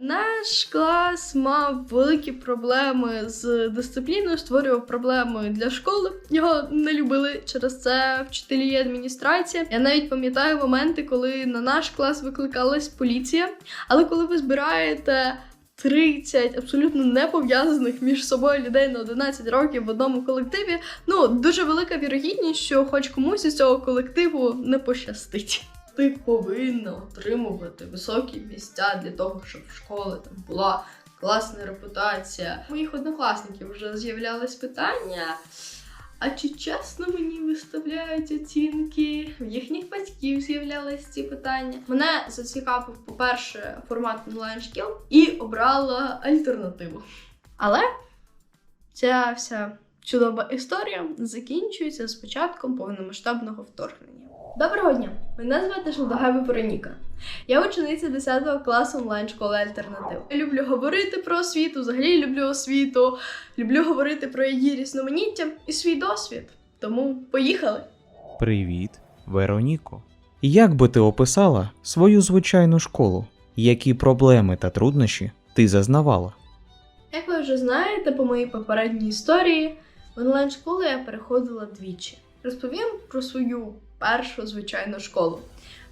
Наш клас мав великі проблеми з дисципліною, створював проблеми для школи. Його не любили через це вчителі і адміністрація. Я навіть пам'ятаю моменти, коли на наш клас викликалась поліція. Але коли ви збираєте 30 абсолютно не пов'язаних між собою людей на 11 років в одному колективі, ну дуже велика вірогідність, що хоч комусь із цього колективу не пощастить. Ти повинна отримувати високі місця для того, щоб в школі там була класна репутація. У моїх однокласників вже з'являлись питання. А чи чесно мені виставляють оцінки? В їхніх батьків з'являлись ці питання. Мене зацікавив, по-перше, формат онлайн шкіл і обрала альтернативу. Але ця вся чудова історія закінчується з початком повномасштабного вторгнення. Доброго дня! Мене звати Шелдогева Вероніка. Я учениця 10 класу онлайн-школи Альтернатив. Я люблю говорити про освіту, взагалі люблю освіту, люблю говорити про її різноманіття і свій досвід. Тому поїхали! Привіт, Вероніко. Як би ти описала свою звичайну школу? Які проблеми та труднощі ти зазнавала? Як ви вже знаєте, по моїй попередній історії в онлайн-школу я переходила двічі. Розповім про свою першу звичайну школу.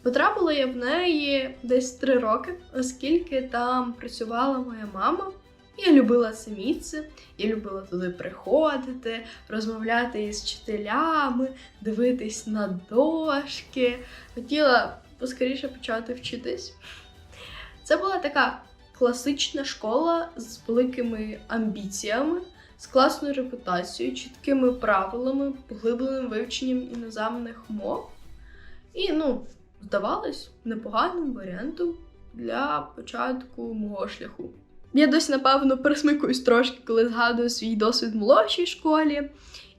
Потрапила я в неї десь три роки, оскільки там працювала моя мама. Я любила це місце, я любила туди приходити, розмовляти із вчителями, дивитись на дошки. Хотіла поскоріше почати вчитись. Це була така класична школа з великими амбіціями, з класною репутацією, чіткими правилами, поглибленим вивченням іноземних мов. І, ну, здавалось, непоганим варіантом для початку мого шляху. Я досі, напевно, пересмикуюсь трошки, коли згадую свій досвід в молодшій школі.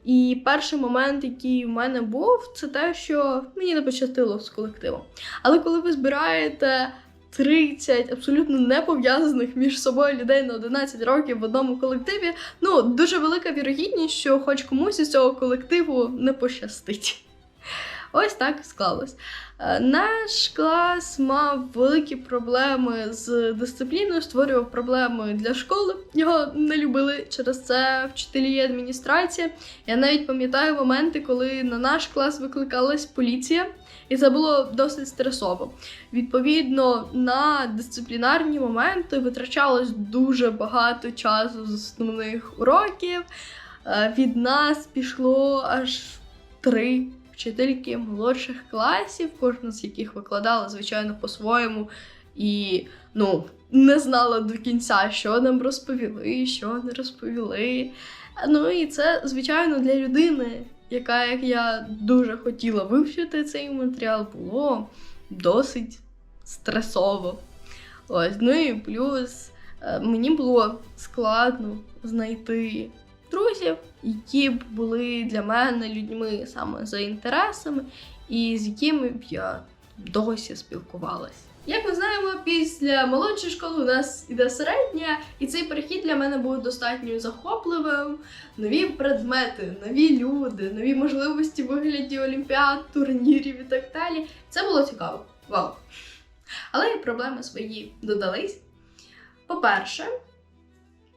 І перший момент, який в мене був, це те, що мені не пощастило з колективом. Але коли ви збираєте 30 абсолютно не пов'язаних між собою людей на 11 років в одному колективі, ну дуже велика вірогідність, що хоч комусь із цього колективу не пощастить. Ось так склалось. Е, Наш клас мав великі проблеми з дисципліною, створював проблеми для школи. Його не любили через це вчителі і адміністрація. Я навіть пам'ятаю моменти, коли на наш клас викликалась поліція, і це було досить стресово. Відповідно, на дисциплінарні моменти витрачалось дуже багато часу з основних уроків. Е, Від нас пішло аж три вчительки молодших класів, кожна з яких викладала, звичайно, по-своєму. І ну, не знала до кінця, що нам розповіли, що не розповіли. Ну і це, звичайно, для людини, яка, як я дуже хотіла вивчити цей матеріал, було досить стресово. Ось, ну і плюс е, мені було складно знайти друзів, які б були для мене людьми саме за інтересами, і з якими б я досі спілкувалась. Як ми знаємо, після молодшої школи у нас іде середня, і цей перехід для мене був достатньо захопливим. Нові предмети, нові люди, нові можливості в вигляді олімпіад, турнірів і так далі. Це було цікаво. Вау! Але проблеми свої додались. По-перше,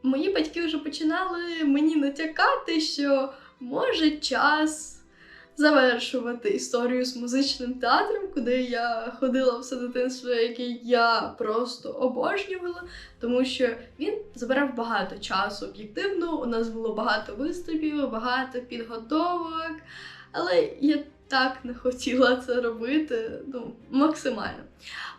мої батьки вже починали мені натякати, що може час завершувати історію з музичним театром, куди я ходила все дитинство, який я просто обожнювала, тому що він забирав багато часу об'єктивно. У нас було багато виступів, багато підготовок, але я так не хотіла це робити ну, максимально.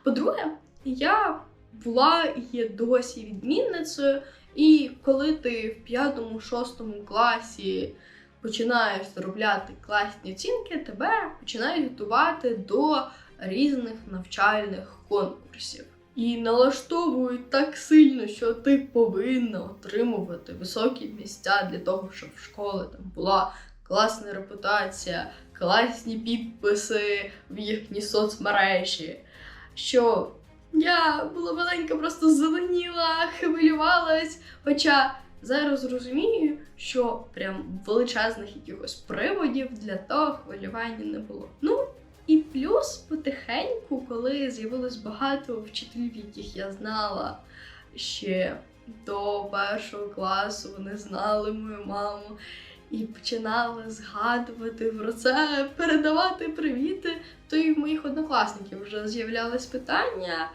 По-друге, я була і є досі відмінницею. І коли ти в п'ятому-шостому класі починаєш заробляти класні оцінки, тебе починають готувати до різних навчальних конкурсів. І налаштовують так сильно, що ти повинна отримувати високі місця для того, щоб в школі там була класна репутація, класні підписи в їхні соцмережі. Що я була маленька, просто зеленіла, хвилювалась. Хоча зараз розумію, що прям величезних якихось приводів для того хвилювання не було. Ну і плюс потихеньку, коли з'явилось багато вчителів, яких я знала, ще до першого класу вони знали мою маму і починали згадувати про це, передавати привіти. То і в моїх однокласників вже з'являлись питання.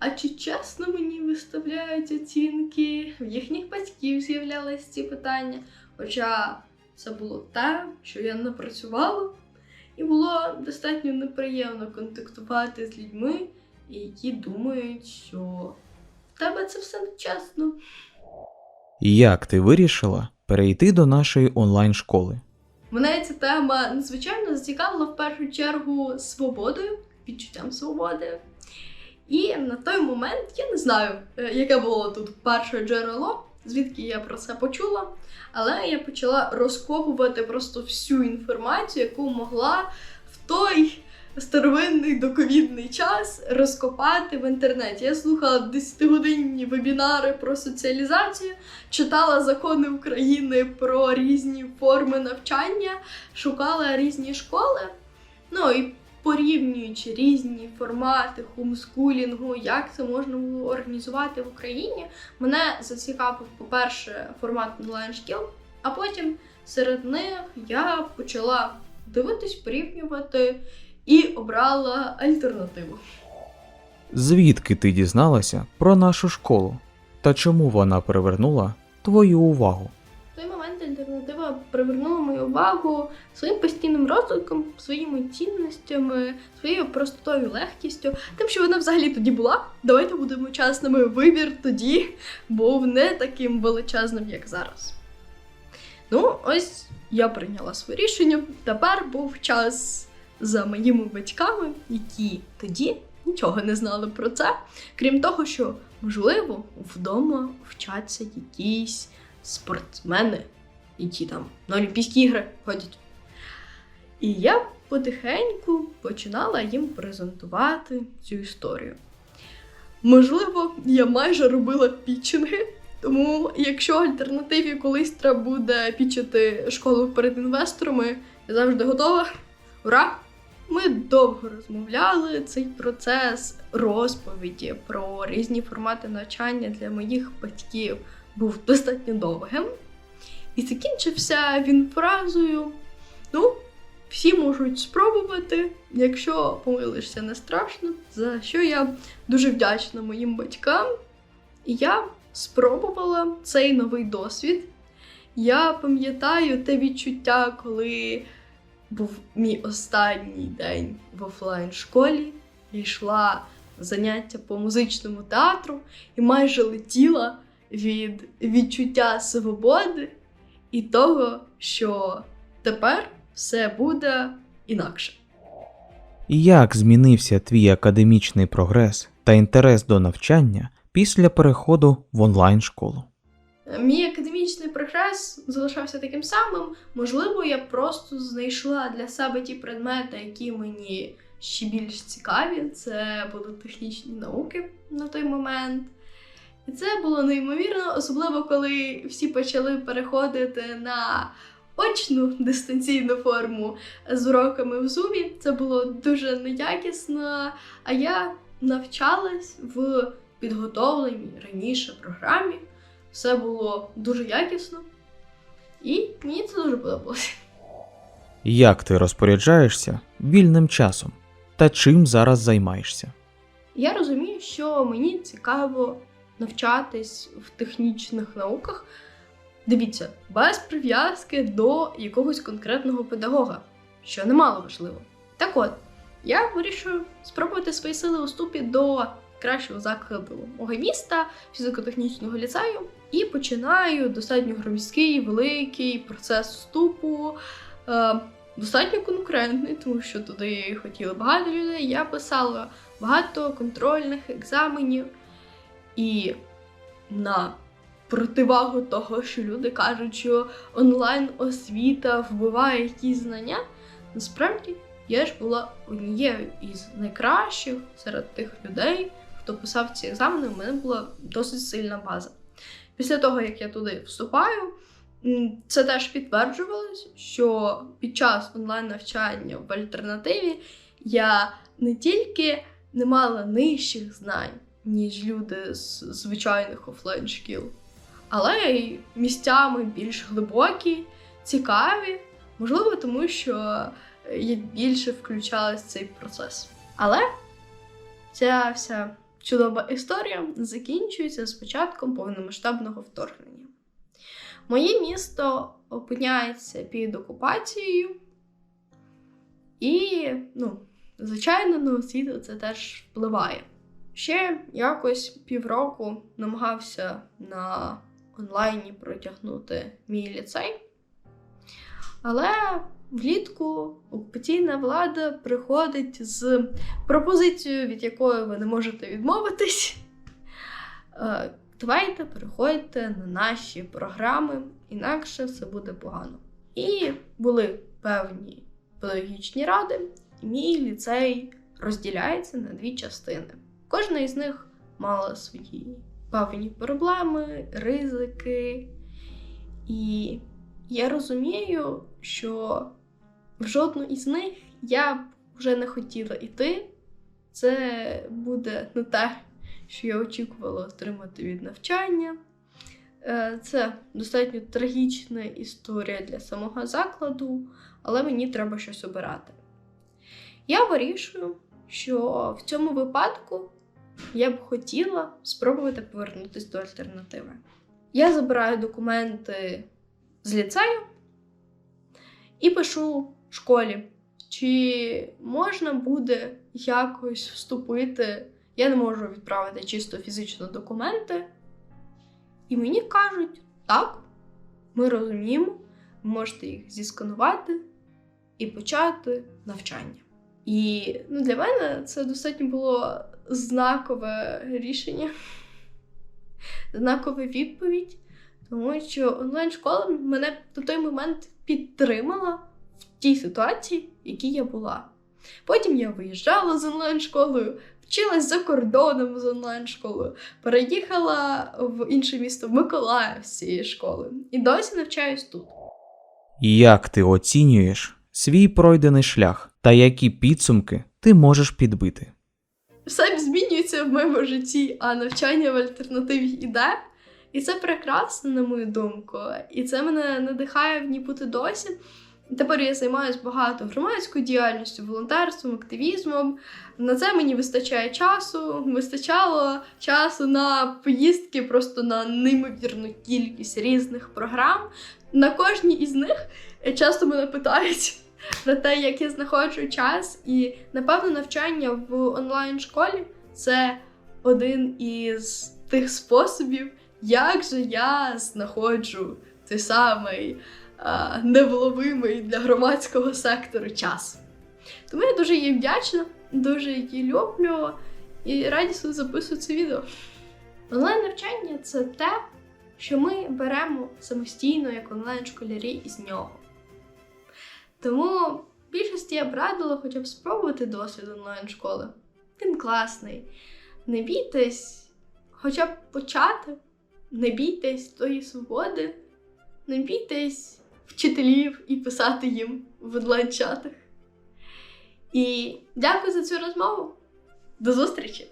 А чи чесно мені виставляють оцінки? В їхніх батьків з'являлись ці питання. Хоча це було те, що я не працювала, і було достатньо неприємно контактувати з людьми, які думають, що в тебе це все нечесно. Як ти вирішила перейти до нашої онлайн-школи? Мене ця тема надзвичайно зацікавила в першу чергу свободою, відчуттям свободи. І на той момент я не знаю, е, яке було тут перше джерело, звідки я про це почула. Але я почала розкопувати просто всю інформацію, яку могла в той старовинний доковідний час розкопати в інтернеті. Я слухала 10-годинні вебінари про соціалізацію, читала закони України про різні форми навчання, шукала різні школи. Ну і порівнюючи різні формати хомскулінгу, як це можна було організувати в Україні, мене зацікавив, по-перше, формат онлайн-шкіл, а потім серед них я почала дивитись, порівнювати і обрала альтернативу. Звідки ти дізналася про нашу школу? Та чому вона привернула твою увагу? Альтернатива привернула мою увагу своїм постійним розвитком, своїми цінностями, своєю простотою легкістю, тим, що вона взагалі тоді була. Давайте будемо чесними. Вибір тоді був не таким величезним, як зараз. Ну, ось я прийняла своє рішення. Тепер був час за моїми батьками, які тоді нічого не знали про це. Крім того, що можливо вдома вчаться якісь спортсмени, які там на Олімпійські ігри ходять. І я потихеньку починала їм презентувати цю історію. Можливо, я майже робила пітчинги, тому якщо альтернативі колись треба буде пічити школу перед інвесторами, я завжди готова. Ура! Ми довго розмовляли цей процес розповіді про різні формати навчання для моїх батьків був достатньо довгим. І закінчився він фразою: ну, всі можуть спробувати, якщо помилишся, не страшно, за що я дуже вдячна моїм батькам. І я спробувала цей новий досвід. Я пам'ятаю те відчуття, коли був мій останній день в офлайн школі. Я йшла заняття по музичному театру і майже летіла від відчуття свободи і того, що тепер все буде інакше. Як змінився твій академічний прогрес та інтерес до навчання після переходу в онлайн-школу? Мій академічний прогрес залишався таким самим. Можливо, я просто знайшла для себе ті предмети, які мені ще більш цікаві. Це були технічні науки на той момент. І це було неймовірно, особливо коли всі почали переходити на очну дистанційну форму з уроками в Zoom. Це було дуже неякісно. А я навчалась в підготовленій раніше програмі. Все було дуже якісно, і мені це дуже подобалося. Як ти розпоряджаєшся вільним часом та чим зараз займаєшся? Я розумію, що мені цікаво навчатись в технічних науках. Дивіться, без прив'язки до якогось конкретного педагога, що немало важливо. Так от, я вирішую спробувати свої сили у ступі до кращого закладу мого міста, фізико-технічного ліцею, і починаю достатньо громіський, великий процес вступу. Е, достатньо конкурентний, тому що туди хотіли багато людей. Я писала багато контрольних екзаменів, і на противагу того, що люди кажуть, що онлайн-освіта вбиває якісь знання, насправді я ж була однією із найкращих серед тих людей, хто писав ці екзамени, у мене була досить сильна база. Після того, як я туди вступаю, це теж підтверджувалось, що під час онлайн-навчання в альтернативі я не тільки не мала нижчих знань, ніж люди з звичайних офлайн шкіл. Але й місцями більш глибокі, цікаві, можливо, тому що я більше включалась в цей процес. Але ця вся чудова історія закінчується з початком повномасштабного вторгнення. Моє місто опиняється під окупацією, і, ну, звичайно, на освіту це теж впливає. Ще якось півроку намагався на онлайні протягнути мій ліцей. Але влітку окупаційна влада приходить з пропозицією, від якої ви не можете відмовитись. Е, Давайте переходьте на наші програми, інакше все буде погано. І були певні педагогічні ради, і мій ліцей розділяється на дві частини. Кожна із них мала свої певні проблеми, ризики. І я розумію, що в жодну із них я б вже не хотіла йти. Це буде не те, що я очікувала отримати від навчання. Е, Це достатньо трагічна історія для самого закладу, але мені треба щось обирати. Я вирішую, що в цьому випадку я б хотіла спробувати повернутися до альтернативи. Я забираю документи з ліцею і пишу школі, чи можна буде якось вступити. Я не можу відправити чисто фізично документи. І мені кажуть, так, ми розуміємо, ви можете їх зісканувати і почати навчання. І ну, для мене це достатньо було знакове рішення, знакова відповідь, тому що онлайн-школа мене на той момент підтримала в тій ситуації, в якій я була. Потім я виїжджала з онлайн-школою, вчилась за кордоном з онлайн-школою, переїхала в інше місто Миколаїв з цієї школи і досі навчаюсь тут. Як ти оцінюєш свій пройдений шлях та які підсумки ти можеш підбити? Все змінюється в моєму житті, а навчання в альтернативі йде. І це прекрасно, на мою думку. І це мене надихає в ній бути досі. Тепер я займаюся багато громадською діяльністю, волонтерством, активізмом. На це мені вистачає часу. Вистачало часу на поїздки, просто на неймовірну кількість різних програм. На кожній із них часто мене питають про те, як я знаходжу час. І напевно навчання в онлайн-школі це один із тих способів, як же я знаходжу той самий а, невловимий для громадського сектору час. Тому я дуже їй вдячна, дуже її люблю і радісно записую це відео. Онлайн-навчання це те, що ми беремо самостійно як онлайн-школярі із нього. Тому більшості я б радила хоча б спробувати досвід онлайн-школи. Він класний. Не бійтесь, хоча б почати, не бійтесь тої свободи, не бійтесь вчителів і писати їм в онлайн-чатах. І дякую за цю розмову. До зустрічі!